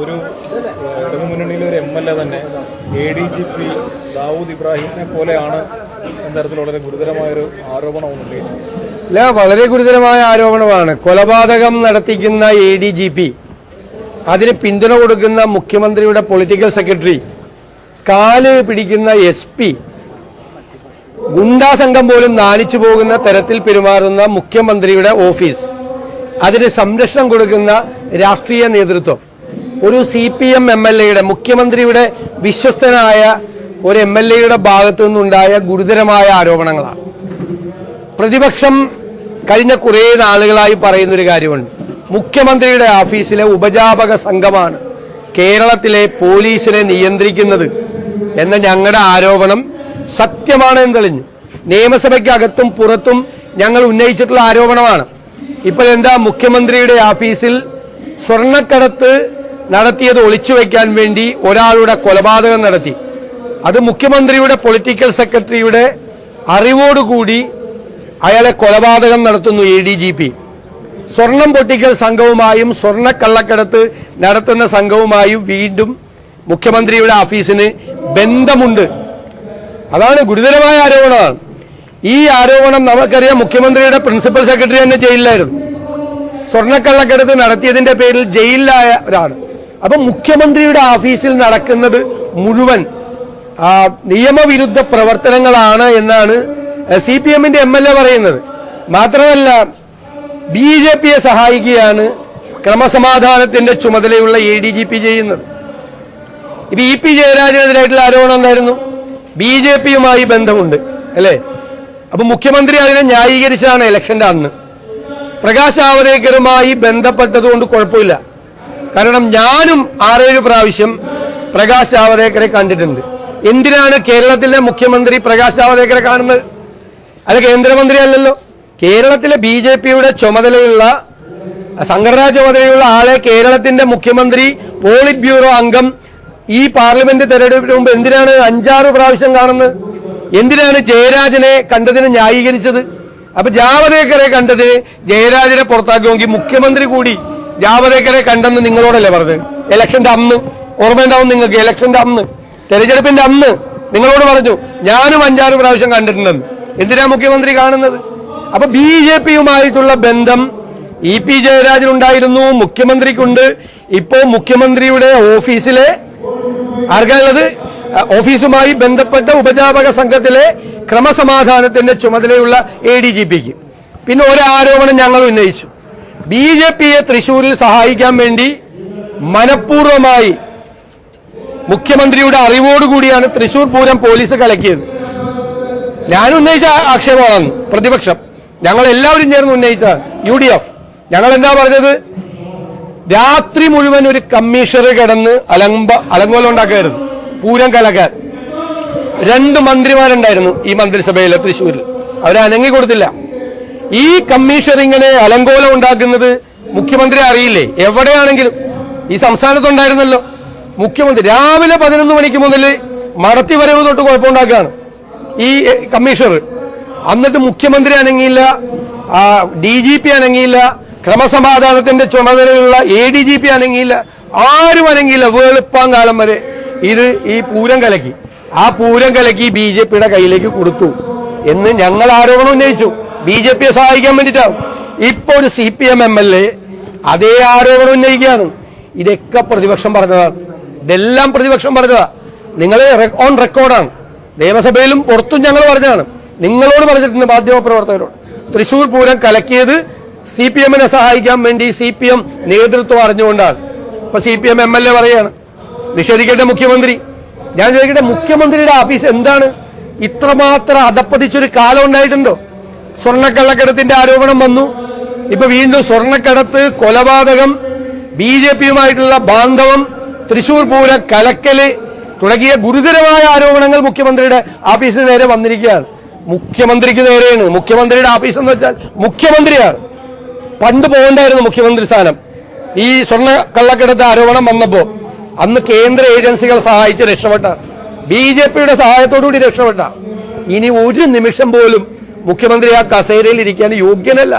ഒരു ഇടതു മുന്നണിയിലെ ഒരു എം എൽ എ തന്നെ A D G P Dawood ഇബ്രാഹിമിനെ പോലെയാണ് എന്ന തരത്തിൽ വളരെ ഗുരുതരമായൊരു ആരോപണമാണ് ഉന്നയിച്ചത്. അല്ല വളരെ ഗുരുതരമായ ആരോപണമാണ്. കൊലപാതകം നടത്തിക്കുന്ന എ ഡി ജി പി അതിന് പിന്തുണ കൊടുക്കുന്ന മുഖ്യമന്ത്രിയുടെ പൊളിറ്റിക്കൽ സെക്രട്ടറി കാൽ പിടിക്കുന്ന എസ് പി ഗുണ്ടാ സംഘം പോലും നാലിച്ചു പോകുന്ന തരത്തിൽ പെരുമാറുന്ന മുഖ്യമന്ത്രിയുടെ ഓഫീസ് അതിന് സംരക്ഷണം കൊടുക്കുന്ന രാഷ്ട്രീയ നേതൃത്വം. ഒരു C P M M L എയുടെ മുഖ്യമന്ത്രിയുടെ വിശ്വസ്തനായ ഒരു എം എൽ എയുടെ ഭാഗത്തു നിന്നുണ്ടായ ഗുരുതരമായ ആരോപണങ്ങളാണ്. പ്രതിപക്ഷം കഴിഞ്ഞ കുറേ നാളുകളായി പറയുന്നൊരു കാര്യമുണ്ട്. മുഖ്യമന്ത്രിയുടെ ഓഫീസിലെ ഉപജാപക സംഘമാണ് കേരളത്തിലെ പോലീസിനെ നിയന്ത്രിക്കുന്നത് എന്ന ഞങ്ങളുടെ ആരോപണം സത്യമാണ് എന്ന് തെളിഞ്ഞു. നിയമസഭയ്ക്കകത്തും പുറത്തും ഞങ്ങൾ ഉന്നയിച്ചിട്ടുള്ള ആരോപണമാണ്. ഇപ്പോൾ എന്താ മുഖ്യമന്ത്രിയുടെ ഓഫീസിൽ സ്വർണക്കടത്ത് നടത്തിയത് ഒളിച്ചു വയ്ക്കാൻ വേണ്ടി ഒരാളുടെ കൊലപാതകം നടത്തി. അത് മുഖ്യമന്ത്രിയുടെ പൊളിറ്റിക്കൽ സെക്രട്ടറിയുടെ അറിവോടുകൂടി അയാളെ കൊലപാതകം നടത്തുന്നു എ ഡി ജി പി സ്വർണം പൊട്ടിക്കൽ സംഘവുമായും സ്വർണ കള്ളക്കടത്ത് നടത്തുന്ന സംഘവുമായും വീണ്ടും മുഖ്യമന്ത്രിയുടെ ഓഫീസിന് ബന്ധമുണ്ട്. അതാണ് ഗുരുതരമായ ആരോപണമാണ്. ഈ ആരോപണം നമുക്കറിയാം മുഖ്യമന്ത്രിയുടെ പ്രിൻസിപ്പൽ സെക്രട്ടറി തന്നെ ജയിലിലായിരുന്നു. സ്വർണക്കള്ളക്കടത്ത് നടത്തിയതിന്റെ പേരിൽ ജയിലിലായ ഒരാൾ അപ്പൊ മുഖ്യമന്ത്രിയുടെ ഓഫീസിൽ നടക്കുന്നത് മുഴുവൻ നിയമവിരുദ്ധ പ്രവർത്തനങ്ങളാണ് എന്നാണ് സി പി എമ്മിന്റെ എം എൽ എ പറയുന്നത്. മാത്രമല്ല ബി ജെ പിയെ സഹായിക്കുകയാണ് ക്രമസമാധാനത്തിന്റെ ചുമതലയുള്ള എ ഡി ജി പി ചെയ്യുന്നത്. ഇപ്പൊ ഇ പി ജയരാജനെതിരായിട്ടുള്ള ആരോപണം എന്തായിരുന്നു? ബി ജെ പിയുമായി ബന്ധമുണ്ട് അല്ലേ? അപ്പൊ മുഖ്യമന്ത്രി അതിനെ ന്യായീകരിച്ചതാണ് ഇലക്ഷന്റെ അന്ന്. പ്രകാശ് ജാവദേക്കറുമായി ബന്ധപ്പെട്ടതുകൊണ്ട് കുഴപ്പമില്ല. കാരണം ഞാനും ആറേഴ് പ്രാവശ്യം പ്രകാശ് ജാവദേക്കറെ കണ്ടിട്ടുണ്ട്. എന്തിനാണ് കേരളത്തിലെ മുഖ്യമന്ത്രി പ്രകാശ് ജാവദേക്കറെ കാണുന്നത്? അത് കേന്ദ്രമന്ത്രി അല്ലല്ലോ. കേരളത്തിലെ ബി ജെ പിയുടെ ചുമതലയുള്ള സംഘടനാ ചുമതലയുള്ള ആളെ കേരളത്തിന്റെ മുഖ്യമന്ത്രി പോളിറ്റ് ബ്യൂറോ അംഗം ഈ പാർലമെന്റ് തെരഞ്ഞെടുപ്പിന് മുമ്പ് എന്തിനാണ് അഞ്ചാറ് പ്രാവശ്യം കാണുന്നത്? എന്തിനാണ് ജയരാജനെ കണ്ടതിന് ന്യായീകരിച്ചത്? അപ്പൊ ജാവദേക്കറെ കണ്ടതിന് ജയരാജനെ പുറത്താക്കുമെങ്കിൽ മുഖ്യമന്ത്രി കൂടി ജാവദേക്കറെ കണ്ടെന്ന് നിങ്ങളോടല്ലേ പറഞ്ഞത്? ഇലക്ഷന്റെ അന്ന് ഓർമ്മയുണ്ടാവും നിങ്ങൾക്ക് ഇലക്ഷന്റെ അന്ന്. തെരഞ്ഞെടുപ്പിന്റെ അന്ന് നിങ്ങളോട് പറഞ്ഞു ഞാനും അഞ്ചാറ് പ്രാവശ്യം കണ്ടിട്ടുണ്ടെന്ന്. എന്തിനാ മുഖ്യമന്ത്രി കാണുന്നത്? അപ്പൊ ബി ജെ പിയുമായിട്ടുള്ള ബന്ധം ഇ പി ജയരാജനുണ്ടായിരുന്നു മുഖ്യമന്ത്രിക്കുണ്ട്. ഇപ്പോ മുഖ്യമന്ത്രിയുടെ ഓഫീസിലെ ആർക്കുള്ളത് ഓഫീസുമായി ബന്ധപ്പെട്ട ഉപജാപക സംഘത്തിലെ ക്രമസമാധാനത്തിന്റെ ചുമതലയുള്ള എ ഡി ജി പിക്ക് പിന്നെ ഒരു ആരോപണം ഞങ്ങൾ ഉന്നയിച്ചു. ബി ജെ പിയെ തൃശൂരിൽ സഹായിക്കാൻ വേണ്ടി മനഃപൂർവമായി മുഖ്യമന്ത്രിയുടെ അറിവോടുകൂടിയാണ് തൃശൂർ പൂരം പോലീസ് കളക്കിയത് ഞാൻ ഉന്നയിച്ച ആക്ഷേപമാണ് പ്രതിപക്ഷം. ഞങ്ങൾ എല്ലാവരും ചേർന്ന് ഉന്നയിച്ച യു ഡി എഫ്. ഞങ്ങൾ എന്താ പറഞ്ഞത്? രാത്രി മുഴുവൻ ഒരു കമ്മീഷണർ കിടന്ന് അലമ്പ അലങ്കോലം ഉണ്ടാക്കായിരുന്നു പൂരം കലക്കാൻ. രണ്ട് മന്ത്രിമാരുണ്ടായിരുന്നു ഈ മന്ത്രിസഭയിലെ തൃശ്ശൂരിൽ അവരെ അനങ്ങി കൊടുത്തില്ല ഈ കമ്മീഷണർ ഇങ്ങനെ അലങ്കോലം ഉണ്ടാക്കുന്നത് മുഖ്യമന്ത്രി അറിയില്ലേ? എവിടെയാണെങ്കിലും. ഈ സംസ്ഥാനത്തുണ്ടായിരുന്നല്ലോ. മുഖ്യമന്ത്രി രാവിലെ പതിനൊന്ന് മണിക്ക് മുതൽ മടത്തി വരവ് തൊട്ട് കുഴപ്പമുണ്ടാക്കുകയാണ്. ഈ കമ്മീഷണർ എന്നിട്ട് മുഖ്യമന്ത്രി അനങ്ങിയില്ല ഡി ജി പി അനങ്ങിയില്ല ക്രമസമാധാനത്തിന്റെ ചുമതലയുള്ള എ ഡി ജി പി അനങ്ങിയില്ല ആരും അനങ്ങിയില്ല വേളുപ്പാൻ കാലം വരെ. ഇത് ഈ പൂരം കലക്കി. ആ പൂരം കലക്കി ബി ജെ പിയുടെ കയ്യിലേക്ക് കൊടുത്തു. എന്ന് ഞങ്ങൾ ആരോപണം ഉന്നയിച്ചു. ബി ജെ പിയെ സഹായിക്കാൻ വേണ്ടിയിട്ടാണ് ഇപ്പൊ ഒരു C P M M L A അതേ ആരോപണം ഉന്നയിക്കുകയാണ്. ഇതൊക്കെ പ്രതിപക്ഷം പറഞ്ഞതാണ് ഇതെല്ലാം പ്രതിപക്ഷം പറഞ്ഞതാ. നിങ്ങൾ ഓൺ റെക്കോർഡാണ് നിയമസഭയിലും പുറത്തും ഞങ്ങൾ പറഞ്ഞതാണ്. നിങ്ങളോട് പറഞ്ഞിട്ടുണ്ട് മാധ്യമ പ്രവർത്തകരോട് തൃശൂർ പൂരം കലക്കിയത് സി പി എമ്മിനെ സഹായിക്കാൻ വേണ്ടി സി പി എം നേതൃത്വം അറിഞ്ഞുകൊണ്ടാണ്. ഇപ്പൊ C P M M L A പറയാണ്. നിഷേധിക്കേണ്ട മുഖ്യമന്ത്രി. ഞാൻ ചോദിക്കട്ടെ മുഖ്യമന്ത്രിയുടെ ഓഫീസ് എന്താണ്? ഇത്രമാത്രം അധപ്പതിച്ചൊരു കാലം ഉണ്ടായിട്ടുണ്ടോ? സ്വർണക്കള്ളക്കടത്തിന്റെ ആരോപണം വന്നു. ഇപ്പൊ വീണ്ടും സ്വർണക്കടത്ത് കൊലപാതകം ബി ജെ പിയുമായിട്ടുള്ള ബാന്ധവം തൃശൂർ പൂര കലക്കൽ തുടങ്ങിയ ഗുരുതരമായ ആരോപണങ്ങൾ മുഖ്യമന്ത്രിയുടെ ഓഫീസിന് നേരെ വന്നിരിക്കുകയാണ്. മുഖ്യമന്ത്രിക്ക് നേരെയാണ്. മുഖ്യമന്ത്രിയുടെ ഓഫീസ് എന്ന് വെച്ചാൽ മുഖ്യമന്ത്രിയാണ്. പണ്ട് പോകണ്ടായിരുന്നു മുഖ്യമന്ത്രി സ്ഥാനം. ഈ സ്വർണ കള്ളക്കടത്ത് ആരോപണം വന്നപ്പോ അന്ന് കേന്ദ്ര ഏജൻസികൾ സഹായിച്ച് രക്ഷപ്പെട്ട ബി ജെ പിയുടെ സഹായത്തോടുകൂടി രക്ഷപ്പെട്ട ഇനി ഒരു നിമിഷം പോലും മുഖ്യമന്ത്രി ആ കസേരയിൽ ഇരിക്കാൻ യോഗ്യനല്ല.